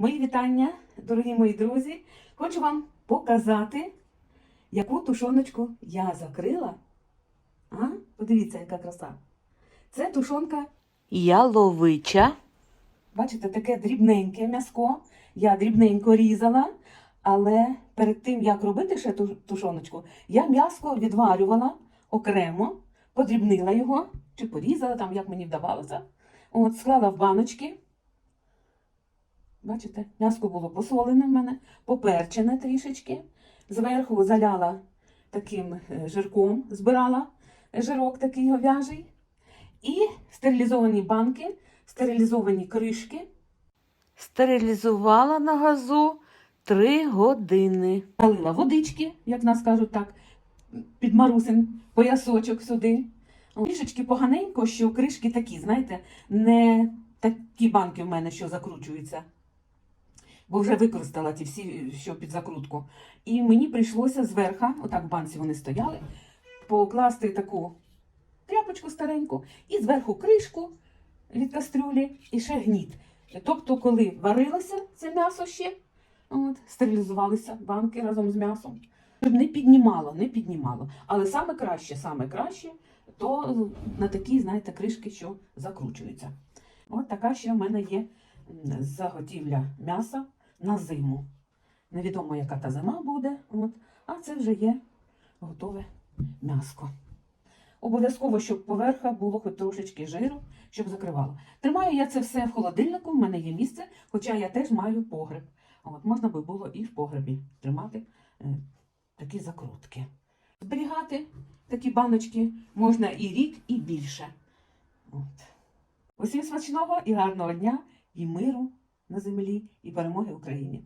Мої вітання, дорогі мої друзі. Хочу вам показати, яку тушоночку я закрила. А? Подивіться, яка краса. Це тушонка яловича. Бачите, таке дрібненьке м'яско. Я дрібненько різала, але перед тим, як робити ще ту тушоночку, я м'яско відварювала окремо, подрібнила його чи порізала там, як мені вдавалося. От, склала в баночки. Бачите, м'яско було посолене в мене, поперчене трішечки. Зверху заляла таким е, жирком, збирала жирок такий говяжий. І стерилізовані банки, стерилізовані кришки. Стерилізувала на газу три години. Налила водички, як нас кажуть так, під марусин поясочок сюди. Трішечки поганенько, що кришки такі, знаєте, не такі банки в мене, що закручуються. Бо вже використала ті всі, що під закрутку. І мені прийшлося зверху, отак в банці вони стояли, покласти таку тряпочку стареньку і зверху кришку від кастрюлі і ще гніт. Тобто, коли варилося це м'ясо ще, от, стерилізувалися банки разом з м'ясом. Щоб не піднімало, не піднімало. Але саме краще, саме краще, то на такі, знаєте, кришки, що закручуються. От така ще в мене є заготівля м'яса на зиму. Невідомо, яка та зима буде, от, а це вже є готове м'яско. Обов'язково, щоб поверха було хоч трошечки жиру, щоб закривало. Тримаю я це все в холодильнику, в мене є місце, хоча я теж маю погреб. От, можна би було і в погребі тримати е, такі закрутки. Зберігати такі баночки можна і рік, і більше. От. Усім смачного і гарного дня, і миру на землі, і перемоги Україні!